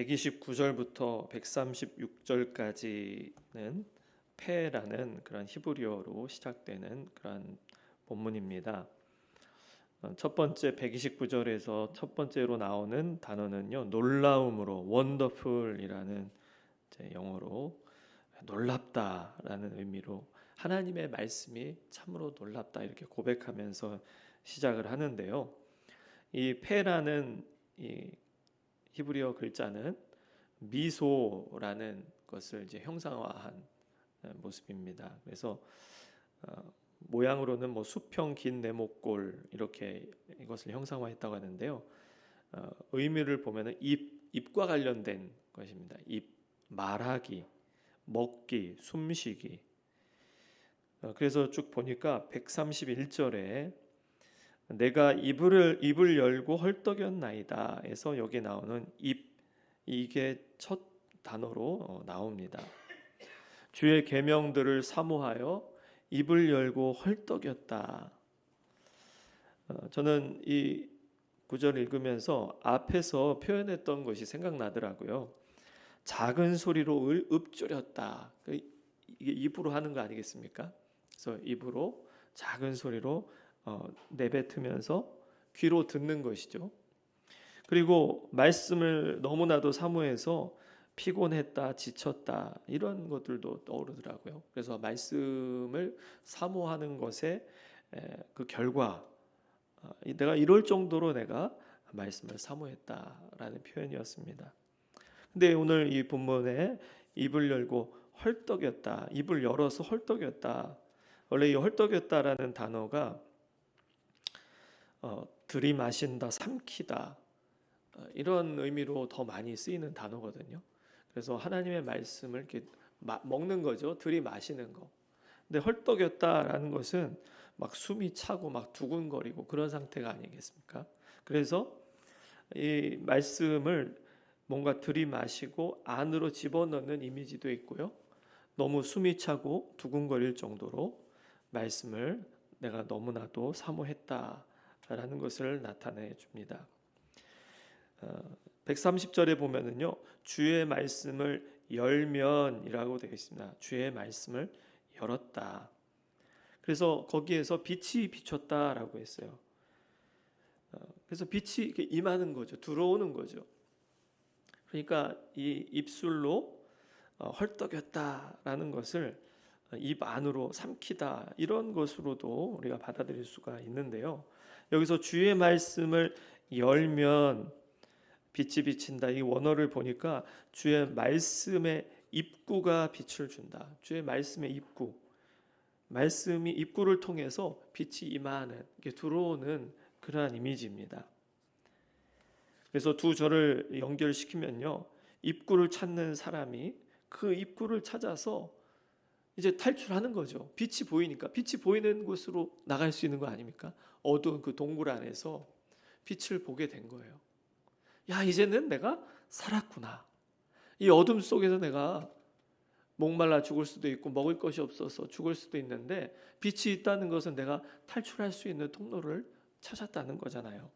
129절부터 136절까지는 페라는 그런 히브리어로 시작되는 그런 본문입니다. 어, 첫 번째 129절에서 첫 번째로 나오는 단어는요 놀라움으로 wonderful이라는 영어로 놀랍다라는 의미로 하나님의 말씀이 참으로 놀랍다 이렇게 고백하면서 시작을 하는데요. 이 페라는 이 히브리어 글자는 미소라는 것을 이제 형상화한 모습입니다. 그래서 어, 모양으로는 뭐 수평 긴 네모꼴 이렇게 이것을 형상화했다고 하는데요. 어, 의미를 보면은 입 입과 관련된 것입니다. 입 말하기, 먹기, 숨쉬기. 어, 그래서 쭉 보니까 131절에 내가 입을 입을 열고 헐떡였나이다에서 여기 나오는 입 이게 첫 단어로 어, 나옵니다. 주의 계명들을 사모하여 입을 열고 헐떡였다. 어, 저는 이 구절 읽으면서 앞에서 표현했던 것이 생각나더라고요. 작은 소리로 읊조렸다. 그 이게 입으로 하는 거 아니겠습니까? 그래서 입으로 작은 소리로 어, 내뱉으면서 귀로 듣는 것이죠. 그리고 말씀을 너무나도 사모해서 피곤했다, 지쳤다 이런 것들도 떠오르더라고요. 그래서 말씀을 사모하는 것의 그 결과 어, 내가 이럴 정도로 내가 말씀을 사모했다라는 표현이었습니다. 근데 오늘 이 본문에 입을 열고 헐떡였다, 입을 열어서 헐떡였다. 원래 이 헐떡였다라는 단어가 어, 들이마신다, 삼키다 어, 이런 의미로 더 많이 쓰이는 단어거든요. 그래서 하나님의 말씀을 이렇게 먹는 거죠. 들이마시는 거. 근데 헐떡였다라는 것은 막 숨이 차고 막 두근거리고 그런 상태가 아니겠습니까? 그래서 이 말씀을 뭔가 들이마시고 안으로 집어넣는 이미지도 있고요. 너무 숨이 차고 두근거릴 정도로 말씀을 내가 너무나도 사모했다 라는 것을 나타내 줍니다. 130절에 어, 보면은요. 주의 말씀을 열면이라고 되어 있습니다. 주의 말씀을 열었다. 그래서 거기에서 빛이 비쳤다라고 했어요. 어, 그래서 빛이 임하는 거죠. 들어오는 거죠. 그러니까 이 입술로 어, 헐떡였다라는 것을 입 안으로 삼키다 이런 것으로도 우리가 받아들일 수가 있는데요. 여기서 주의 말씀을 열면 빛이 비친다. 이 원어를 보니까 주의 말씀의 입구가 빛을 준다. 주의 말씀의 입구. 말씀이 입구를 통해서 빛이 임하는 게 들어오는 그러한 이미지입니다. 그래서 두 절을 연결시키면요. 입구를 찾는 사람이 그 입구를 찾아서 이제 탈출하는 거죠. 빛이 보이니까 빛이 보이는 곳으로 나갈 수 있는 거 아닙니까? 어두운 그 동굴 안에서 빛을 보게 된 거예요. 야, 이제는 내가 살았구나. 이 어둠 속에서 내가 목말라 죽을 수도 있고 먹을 것이 없어서 죽을 수도 있는데 빛이 있다는 것은 내가 탈출할 수 있는 통로를 찾았다는 거잖아요.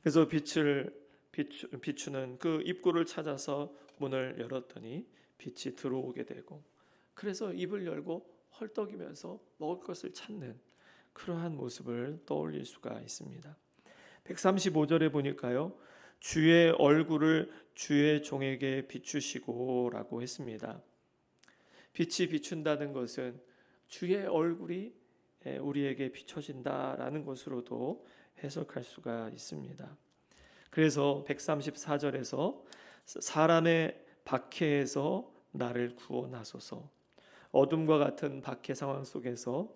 그래서 빛을 비추, 비추는 그 입구를 찾아서 문을 열었더니 빛이 들어오게 되고 그래서 입을 열고 헐떡이면서 먹을 것을 찾는 그러한 모습을 떠올릴 수가 있습니다. 135절에 보니까요. 주의 얼굴을 주의 종에게 비추시고라고 했습니다. 빛이 비춘다는 것은 주의 얼굴이 우리에게 비춰진다라는 것으로도 해석할 수가 있습니다. 그래서 134절에서 사람의 박해에서 나를 구원하소서 어둠과 같은 박해 상황 속에서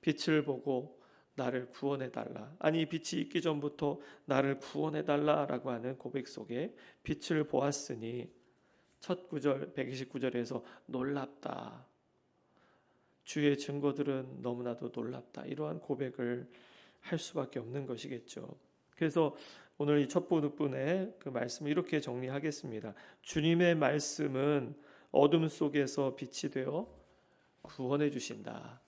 빛을 보고 나를 구원해 달라. 아니 빛이 있기 전부터 나를 구원해 달라라고 하는 고백 속에 빛을 보았으니 첫 구절 129절에서 놀랍다. 주의 증거들은 너무나도 놀랍다. 이러한 고백을 할 수밖에 없는 것이겠죠. 그래서 오늘 이 첫 부분에 그 말씀을 이렇게 정리하겠습니다. 주님의 말씀은 어둠 속에서 빛이 되어 구원해 주신다.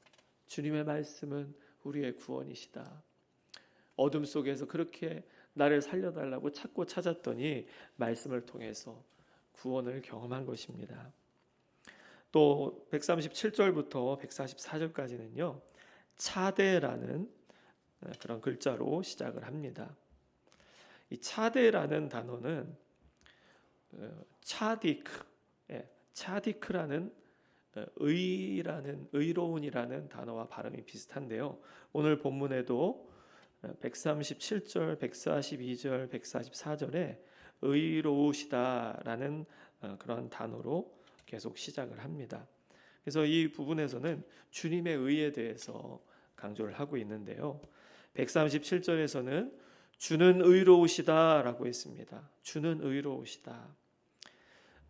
주님의 말씀은 우리의 구원이시다. 어둠 속에서 그렇게 나를 살려달라고 찾고 찾았더니 말씀을 통해서 구원을 경험한 것입니다. 또 137절부터 144절까지는요. 차대라는 그런 글자로 시작을 합니다. 이 차대라는 단어는 어, 차디크, 예, 차디크라는 어, 의라는 의로운이라는 단어와 발음이 비슷한데요. 오늘 본문에도 137절, 142절, 144절에 의로우시다라는 어, 그런 단어로 계속 시작을 합니다. 그래서 이 부분에서는 주님의 의에 대해서 강조를 하고 있는데요. 137절에서는 주는 의로우시다라고 했습니다. 주는 의로우시다.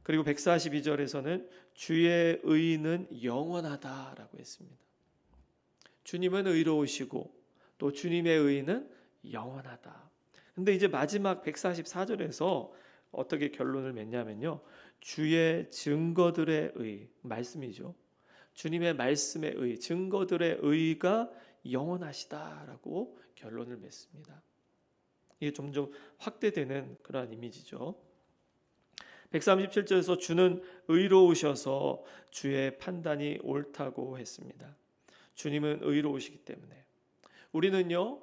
그리고 142절에서는 주의 의는 영원하다라고 했습니다. 주님은 의로우시고 또 주님의 의는 영원하다. 근데 이제 마지막 144절에서 어떻게 결론을 맺냐면요. 주의 증거들의 의, 말씀이죠. 주님의 말씀의 의, 증거들의 의가 영원하시다라고 결론을 맺습니다. 이게 점점 확대되는 그러한 이미지죠. 137절에서 주는 의로우셔서 주의 판단이 옳다고 했습니다. 주님은 의로우시기 때문에 우리는요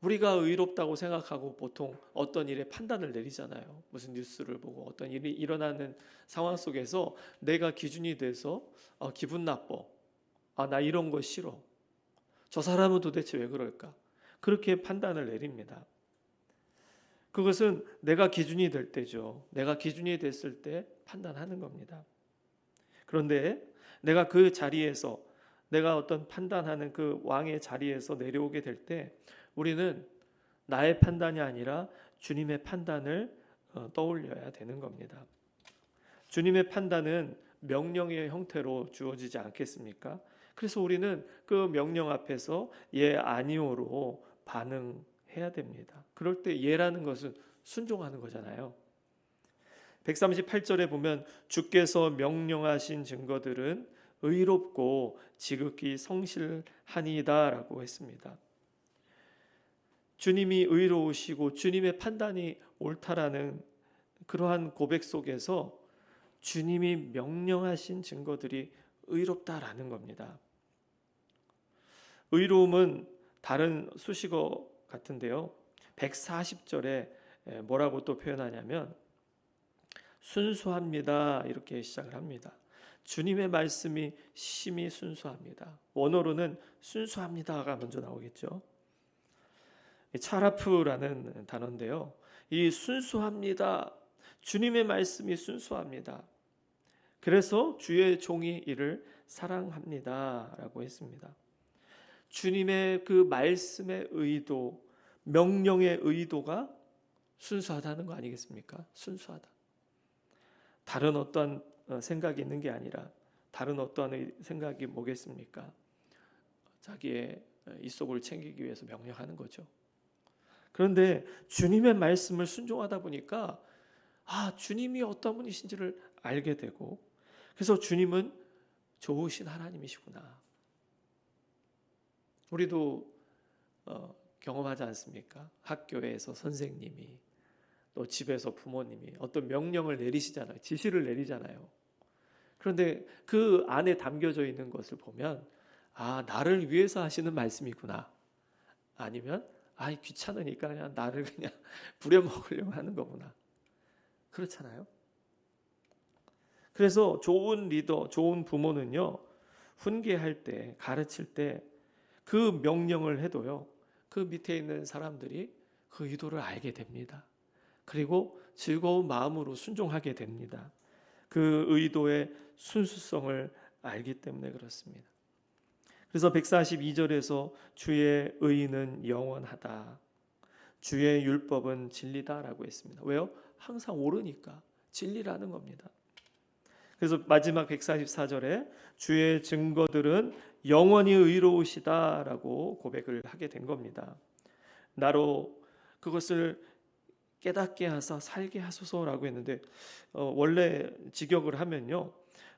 우리가 의롭다고 생각하고 보통 어떤 일에 판단을 내리잖아요. 무슨 뉴스를 보고 어떤 일이 일어나는 상황 속에서 내가 기준이 돼서 어, 기분 나빠. 아, 나 이런 거 싫어. 저 사람은 도대체 왜 그럴까? 그렇게 판단을 내립니다. 그것은 내가 기준이 될 때죠. 내가 기준이 됐을 때 판단하는 겁니다. 그런데 내가 그 자리에서 내가 어떤 판단하는 그 왕의 자리에서 내려오게 될 때 우리는 나의 판단이 아니라 주님의 판단을 어, 떠올려야 되는 겁니다. 주님의 판단은 명령의 형태로 주어지지 않겠습니까? 그래서 우리는 그 명령 앞에서 예 아니오로 반응 해야 됩니다. 그럴 때 예라는 것은 순종하는 거잖아요. 138절에 보면 주께서 명령하신 증거들은 의롭고 지극히 성실하니다라고 했습니다. 주님이 의로우시고 주님의 판단이 옳다라는 그러한 고백 속에서 주님이 명령하신 증거들이 의롭다라는 겁니다. 의로움은 다른 수식어 같은데요. 140절에 뭐라고 또 표현하냐면 순수합니다. 이렇게 시작을 합니다. 주님의 말씀이 심히 순수합니다. 원어로는 순수합니다가 먼저 나오겠죠. 차라프라는 단어인데요. 이 순수합니다. 주님의 말씀이 순수합니다. 그래서 주의 종이 이를 사랑합니다라고 했습니다. 주님의 그 말씀의 의도, 명령의 의도가 순수하다는 거 아니겠습니까? 순수하다. 다른 어떠한 어, 생각이 있는 게 아니라 다른 어떠한 생각이 뭐겠습니까? 자기의 이속을 챙기기 위해서 명령하는 거죠. 그런데 주님의 말씀을 순종하다 보니까 아 주님이 어떤 분이신지를 알게 되고 그래서 주님은 좋으신 하나님이시구나. 우리도 어, 경험하지 않습니까? 학교에서 선생님이 또 집에서 부모님이 어떤 명령을 내리시잖아요. 지시를 내리잖아요. 그런데 그 안에 담겨져 있는 것을 보면 아 나를 위해서 하시는 말씀이구나. 아니면 아 귀찮으니까 그냥 나를 그냥 부려먹으려고 하는 거구나. 그렇잖아요. 그래서 좋은 리더, 좋은 부모는요 훈계할 때, 가르칠 때 그 명령을 해도요 그 밑에 있는 사람들이 그 의도를 알게 됩니다. 그리고 즐거운 마음으로 순종하게 됩니다. 그 의도의 순수성을 알기 때문에 그렇습니다. 그래서 142절에서 주의 의는 영원하다. 주의 율법은 진리다라고 했습니다. 왜요? 항상 옳으니까 진리라는 겁니다. 그래서 마지막 144절에 주의 증거들은 영원히 의로우시다라고 고백을 하게 된 겁니다. 나로 그것을 깨닫게 하사 살게 하소서라고 했는데 어, 원래 직역을 하면요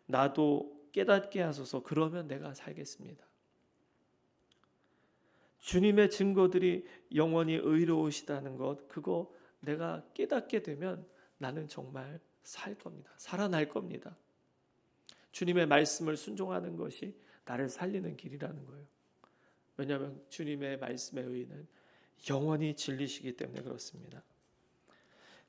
나도 깨닫게 하소서 그러면 내가 살겠습니다. 주님의 증거들이 영원히 의로우시다는 것 그거 내가 깨닫게 되면 나는 정말 살 겁니다. 살아날 겁니다. 주님의 말씀을 순종하는 것이 나를 살리는 길이라는 거예요. 왜냐하면 주님의 말씀의 의는 영원히 진리시기 때문에 그렇습니다.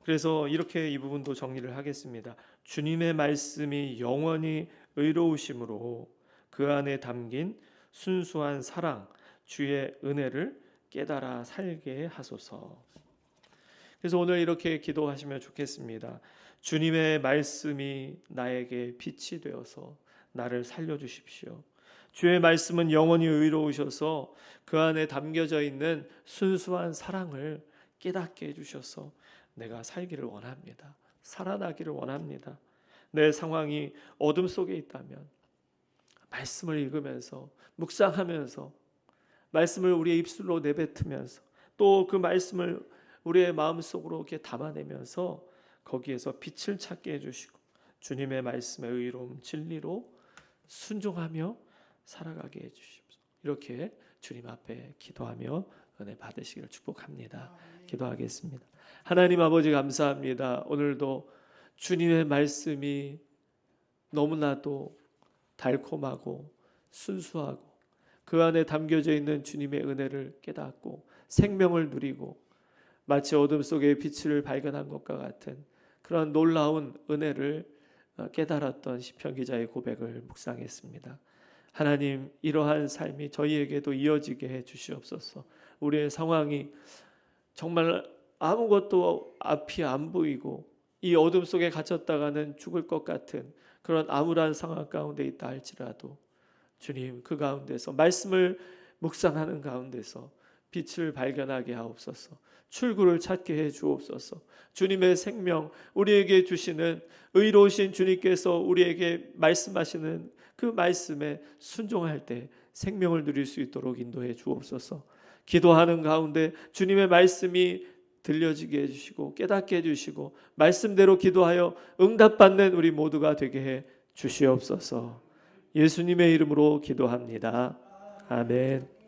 그래서 이렇게 이 부분도 정리를 하겠습니다. 주님의 말씀이 영원히 의로우심으로 그 안에 담긴 순수한 사랑, 주의 은혜를 깨달아 살게 하소서. 그래서 오늘 이렇게 기도하시면 좋겠습니다. 주님의 말씀이 나에게 빛이 되어서 나를 살려 주십시오. 주의 말씀은 영원히 의로우셔서 그 안에 담겨져 있는 순수한 사랑을 깨닫게 해 주셔서 내가 살기를 원합니다. 살아나기를 원합니다. 내 상황이 어둠 속에 있다면 말씀을 읽으면서 묵상하면서 말씀을 우리의 입술로 내뱉으면서 또 그 말씀을 우리의 마음속으로 이렇게 담아내면서 거기에서 빛을 찾게 해주시고 주님의 말씀의 의로움 진리로 순종하며 살아가게 해주십시오. 이렇게 주님 앞에 기도하며 은혜 받으시기를 축복합니다. 기도하겠습니다. 하나님 아버지 감사합니다. 오늘도 주님의 말씀이 너무나도 달콤하고 순수하고 그 안에 담겨져 있는 주님의 은혜를 깨닫고 생명을 누리고 마치 어둠 속에 빛을 발견한 것과 같은 그런 놀라운 은혜를 어, 깨달았던 시편 기자의 고백을 묵상했습니다. 하나님 이러한 삶이 저희에게도 이어지게 해 주시옵소서. 우리의 상황이 정말 아무것도 앞이 안 보이고 이 어둠 속에 갇혔다가는 죽을 것 같은 그런 암울한 상황 가운데 있다 할지라도 주님 그 가운데서 말씀을 묵상하는 가운데서 빛을 발견하게 하옵소서. 출구를 찾게 해 주옵소서. 주님의 생명 우리에게 주시는 의로우신 주님께서 우리에게 말씀하시는 그 말씀에 순종할 때 생명을 누릴 수 있도록 인도해 주옵소서. 기도하는 가운데 주님의 말씀이 들려지게 해주시고 깨닫게 해주시고 말씀대로 기도하여 응답받는 우리 모두가 되게 해 주시옵소서. 예수님의 이름으로 기도합니다. 아멘.